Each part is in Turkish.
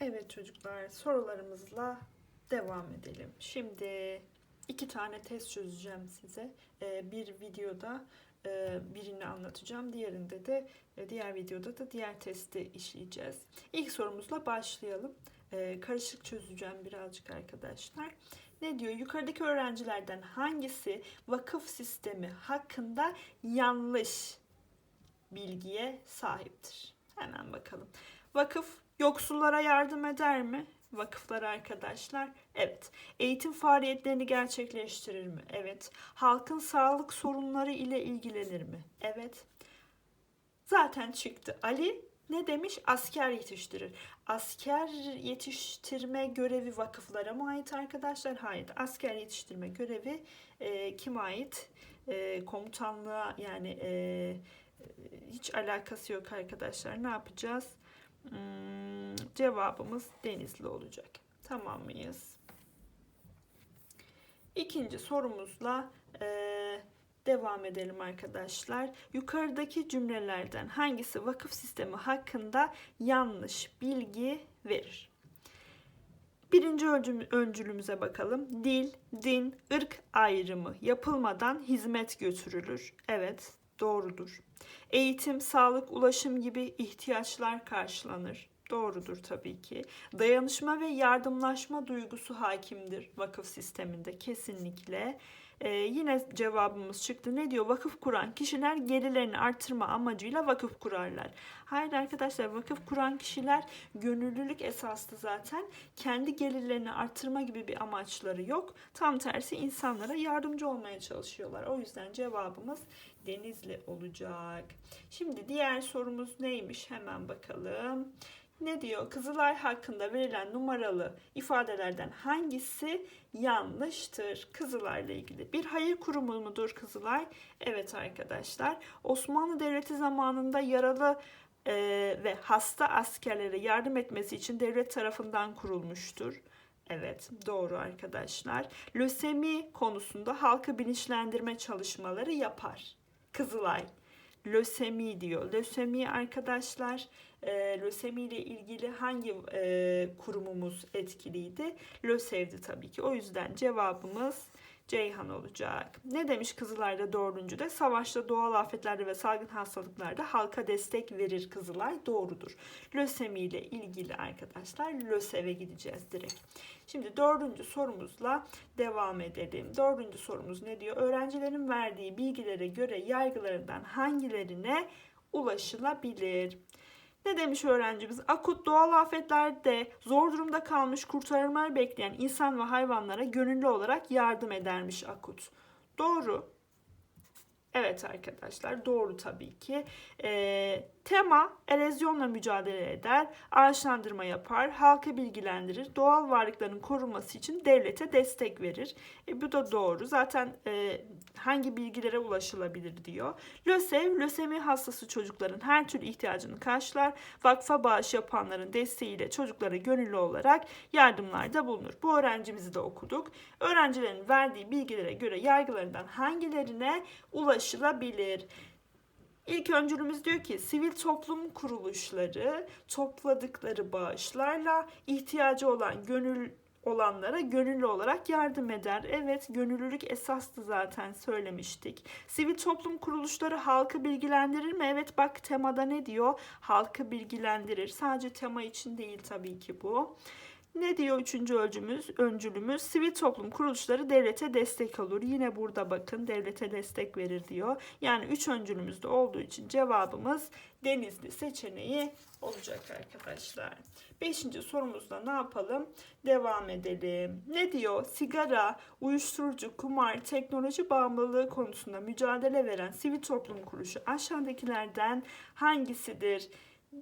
Evet çocuklar sorularımızla devam edelim. Şimdi iki tane test çözeceğim size. Ee, Bir videoda e, birini anlatacağım. Diğerinde de e, diğer videoda da diğer testi işleyeceğiz. İlk sorumuzla başlayalım. Ee, Karışık çözeceğim birazcık arkadaşlar. Ne diyor? Yukarıdaki öğrencilerden hangisi vakıf sistemi hakkında yanlış bilgiye sahiptir? Hemen bakalım. Vakıf yoksullara yardım eder mi? Vakıflar arkadaşlar. Evet. Eğitim faaliyetlerini gerçekleştirir mi? Evet. Halkın sağlık sorunları ile ilgilenir mi? Evet. Zaten çıktı. Ali ne demiş? Asker yetiştirir. Asker yetiştirme görevi vakıflara mı ait arkadaşlar? Hayır. Asker yetiştirme görevi e, kime ait? E, komutanlığa yani e, hiç alakası yok arkadaşlar. Ne yapacağız? Hmm, cevabımız Denizli olacak. Tamam mıyız? İkinci sorumuzla eee, devam edelim arkadaşlar. Yukarıdaki cümlelerden hangisi vakıf sistemi hakkında yanlış bilgi verir? Birinci öncü- öncülümüze bakalım. Dil, din, ırk ayrımı yapılmadan hizmet götürülür. Evet, doğrudur. Eğitim, sağlık, ulaşım gibi ihtiyaçlar karşılanır. Doğrudur tabii ki. Dayanışma ve yardımlaşma duygusu hakimdir vakıf sisteminde kesinlikle. Ee, yine cevabımız çıktı. Ne diyor? Vakıf kuran kişiler gelirlerini artırma amacıyla vakıf kurarlar. Hayır arkadaşlar vakıf kuran kişiler gönüllülük esaslı zaten. Kendi gelirlerini artırma gibi bir amaçları yok. Tam tersi insanlara yardımcı olmaya çalışıyorlar. O yüzden cevabımız Denizli olacak. Şimdi diğer sorumuz neymiş? Hemen bakalım. Ne diyor? Kızılay hakkında verilen numaralı ifadelerden hangisi yanlıştır? Kızılay'la ilgili bir hayır kurumu mudur Kızılay? Evet arkadaşlar. Osmanlı Devleti zamanında yaralı e, ve hasta askerlere yardım etmesi için devlet tarafından kurulmuştur. Evet, doğru arkadaşlar. Lösemi konusunda halkı bilinçlendirme çalışmaları yapar. Kızılay. Lösemi diyor. Lösemi arkadaşlar, e, lösemi ile ilgili hangi e, kurumumuz etkiliydi? LÖSEV'di tabii ki. O yüzden cevabımız Ceyhan olacak. Ne demiş Kızılay'da dördüncüde? Savaşta, doğal afetlerde ve salgın hastalıklarda halka destek verir Kızılay. Doğrudur. Lösemi ile ilgili arkadaşlar LÖSEV'e gideceğiz direkt. Şimdi dördüncü sorumuzla devam edelim. Dördüncü sorumuz ne diyor? Öğrencilerin verdiği bilgilere göre yargılarından hangilerine ulaşılabilir? Ne demiş öğrencimiz? Akut doğal afetlerde zor durumda kalmış kurtarılmayı bekleyen insan ve hayvanlara gönüllü olarak yardım edermiş Akut. Doğru. Evet arkadaşlar doğru tabii ki. Ee, tema erozyonla mücadele eder, ağaçlandırma yapar, halkı bilgilendirir, doğal varlıkların korunması için devlete destek verir. E, bu da doğru. Zaten e, hangi bilgilere ulaşılabilir diyor. LÖSEV, lösemi hastası çocukların her türlü ihtiyacını karşılar. Vakfa bağış yapanların desteğiyle çocuklara gönüllü olarak yardımlarda bulunur. Bu öğrencimizi de okuduk. Öğrencilerin verdiği bilgilere göre yargılarından hangilerine ulaşılabilir? İlk öncülümüz diyor ki sivil toplum kuruluşları topladıkları bağışlarla ihtiyacı olan gönül olanlara gönüllü olarak yardım eder. Evet gönüllülük esastı zaten söylemiştik. Sivil toplum kuruluşları halkı bilgilendirir mi? Evet bak temada ne diyor? Halkı bilgilendirir. Sadece tema için değil tabii ki bu. Ne diyor üçüncü öncümüz, öncülümüz? Sivil toplum kuruluşları devlete destek olur. Yine burada bakın devlete destek verir diyor. Yani üç öncülümüzde olduğu için cevabımız Denizli seçeneği olacak arkadaşlar. Beşinci sorumuzda ne yapalım? Devam edelim. Ne diyor? Sigara, uyuşturucu, kumar, teknoloji bağımlılığı konusunda mücadele veren sivil toplum kuruluşu aşağıdakilerden hangisidir?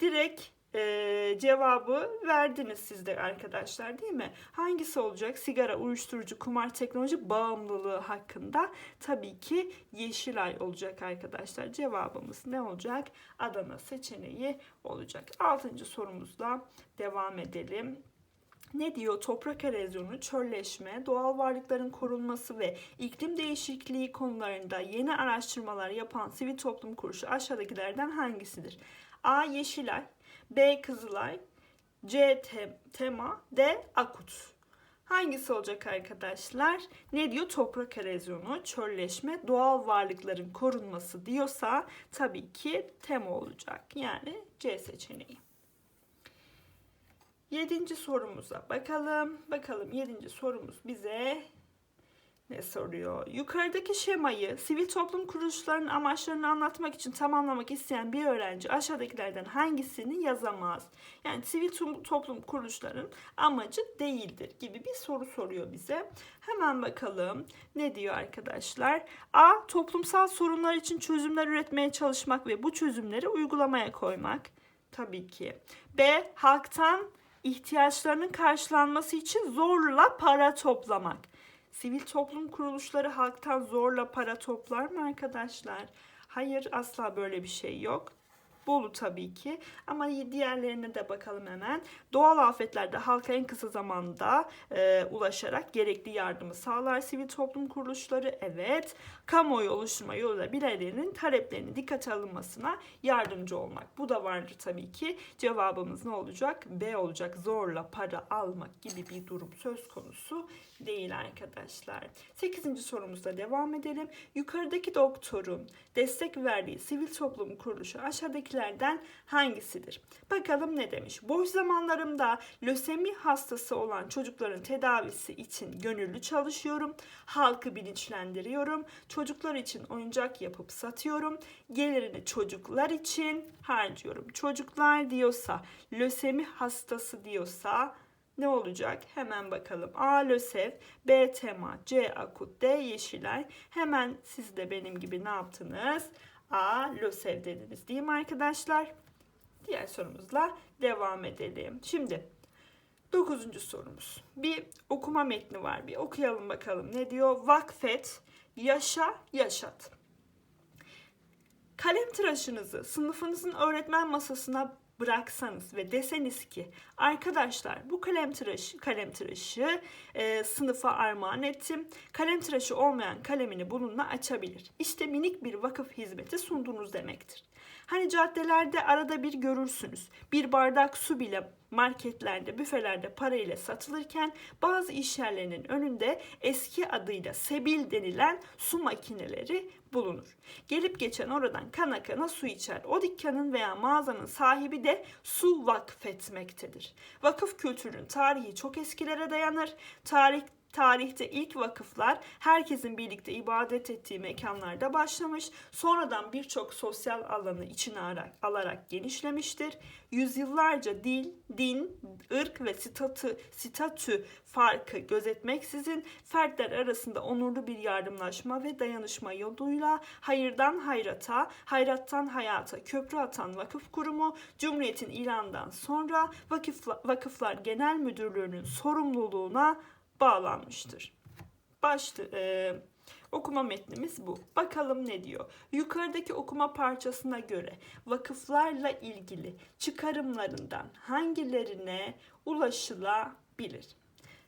Direkt e, cevabı verdiniz siz de arkadaşlar değil mi? Hangisi olacak? Sigara, uyuşturucu, kumar, teknoloji bağımlılığı hakkında tabii ki Yeşilay olacak arkadaşlar. Cevabımız ne olacak? Adana seçeneği olacak. Altıncı sorumuzla devam edelim. Ne diyor? Toprak erozyonu, çölleşme, doğal varlıkların korunması ve iklim değişikliği konularında yeni araştırmalar yapan sivil toplum kuruluşu aşağıdakilerden hangisidir? A. Yeşilay B. Kızılay C. Te- tema, D. Akut. Hangisi olacak arkadaşlar? Ne diyor? Toprak erozyonu, çölleşme, doğal varlıkların korunması diyorsa tabii ki tema olacak. Yani C seçeneği. Yedinci sorumuza bakalım. Bakalım yedinci sorumuz bize ne soruyor? Yukarıdaki şemayı sivil toplum kuruluşlarının amaçlarını anlatmak için tamamlamak isteyen bir öğrenci aşağıdakilerden hangisini yazamaz? Yani sivil to- toplum kuruluşların amacı değildir gibi bir soru soruyor bize. Hemen bakalım ne diyor arkadaşlar? A. Toplumsal sorunlar için çözümler üretmeye çalışmak ve bu çözümleri uygulamaya koymak. Tabii ki. B. Halktan ihtiyaçlarının karşılanması için zorla para toplamak. Sivil toplum kuruluşları halktan zorla para toplar mı arkadaşlar? Hayır asla böyle bir şey yok. Bolu tabii ki ama diğerlerine de bakalım hemen. Doğal afetlerde halka en kısa zamanda e, ulaşarak gerekli yardımı sağlar sivil toplum kuruluşları. Evet, kamuoyu oluşturma yoluyla bireylerin taleplerinin dikkate alınmasına yardımcı olmak. Bu da vardır tabii ki. Cevabımız ne olacak? B olacak. Zorla para almak gibi bir durum söz konusu değil arkadaşlar. 8. sorumuzda devam edelim. Yukarıdaki doktorun destek verdiği sivil toplum kuruluşu aşağıdakilerden hangisidir? Bakalım ne demiş? Boş zamanlarımda lösemi hastası olan çocukların tedavisi için gönüllü çalışıyorum. Halkı bilinçlendiriyorum. Çocuklar için oyuncak yapıp satıyorum. Gelirini çocuklar için harcıyorum. Çocuklar diyorsa, lösemi hastası diyorsa ne olacak? Hemen bakalım. A. Lösev, B. Tema, C. Akut, D. Yeşilay. Hemen siz de benim gibi ne yaptınız? A. Lösev dediniz değil mi arkadaşlar? Diğer sorumuzla devam edelim. Şimdi dokuzuncu sorumuz. Bir okuma metni var. Bir okuyalım bakalım. Ne diyor? Vakfet, yaşa, yaşat. Kalem tıraşınızı sınıfınızın öğretmen masasına bıraksanız ve deseniz ki arkadaşlar bu kalem tıraşı kalem tıraşı e, sınıfa armağan ettim. Kalem tıraşı olmayan kalemini bununla açabilir. İşte minik bir vakıf hizmeti sundunuz demektir. Hani caddelerde arada bir görürsünüz. Bir bardak su bile marketlerde, büfelerde parayla satılırken bazı iş yerlerinin önünde eski adıyla sebil denilen su makineleri bulunur. Gelip geçen oradan kana kana su içer. O dükkanın veya mağazanın sahibi de su vakfetmektedir. Vakıf kültürünün tarihi çok eskilere dayanır. Tarih tarihte ilk vakıflar herkesin birlikte ibadet ettiği mekanlarda başlamış. Sonradan birçok sosyal alanı içine alarak, genişlemiştir. Yüzyıllarca dil, din, ırk ve statü, statü farkı gözetmeksizin fertler arasında onurlu bir yardımlaşma ve dayanışma yoluyla hayırdan hayrata, hayrattan hayata köprü atan vakıf kurumu Cumhuriyet'in ilanından sonra vakıfla, Vakıflar Genel Müdürlüğü'nün sorumluluğuna bağlanmıştır. Başlı, e, okuma metnimiz bu. Bakalım ne diyor? Yukarıdaki okuma parçasına göre vakıflarla ilgili çıkarımlarından hangilerine ulaşılabilir?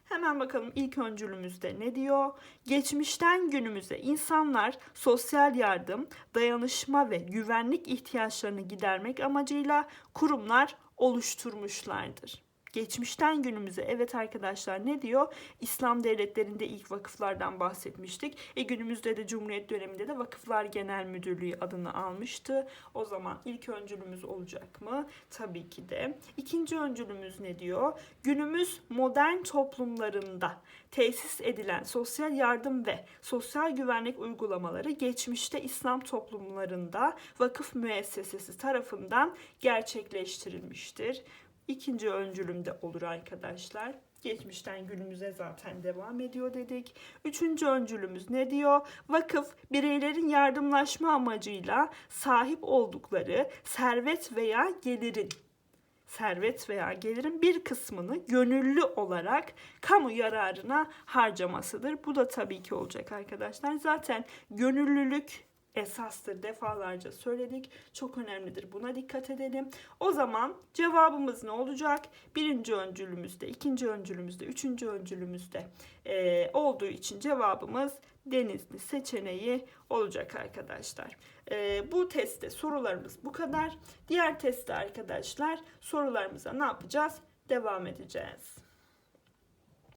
Hemen bakalım ilk öncülümüzde ne diyor? Geçmişten günümüze insanlar sosyal yardım, dayanışma ve güvenlik ihtiyaçlarını gidermek amacıyla kurumlar oluşturmuşlardır. Geçmişten günümüze evet arkadaşlar ne diyor? İslam devletlerinde ilk vakıflardan bahsetmiştik. E günümüzde de Cumhuriyet döneminde de Vakıflar Genel Müdürlüğü adını almıştı. O zaman ilk öncülümüz olacak mı? Tabii ki de. İkinci öncülümüz ne diyor? Günümüz modern toplumlarında tesis edilen sosyal yardım ve sosyal güvenlik uygulamaları geçmişte İslam toplumlarında vakıf müessesesi tarafından gerçekleştirilmiştir. İkinci öncülümde olur arkadaşlar. Geçmişten günümüze zaten devam ediyor dedik. Üçüncü öncülümüz ne diyor? Vakıf bireylerin yardımlaşma amacıyla sahip oldukları servet veya gelirin servet veya gelirin bir kısmını gönüllü olarak kamu yararına harcamasıdır. Bu da tabii ki olacak arkadaşlar. Zaten gönüllülük esastır defalarca söyledik. Çok önemlidir. Buna dikkat edelim. O zaman cevabımız ne olacak? Birinci öncülümüzde, ikinci öncülümüzde, üçüncü öncülümüzde e, olduğu için cevabımız Denizli seçeneği olacak arkadaşlar. E, bu testte sorularımız bu kadar. Diğer testte arkadaşlar sorularımıza ne yapacağız? Devam edeceğiz.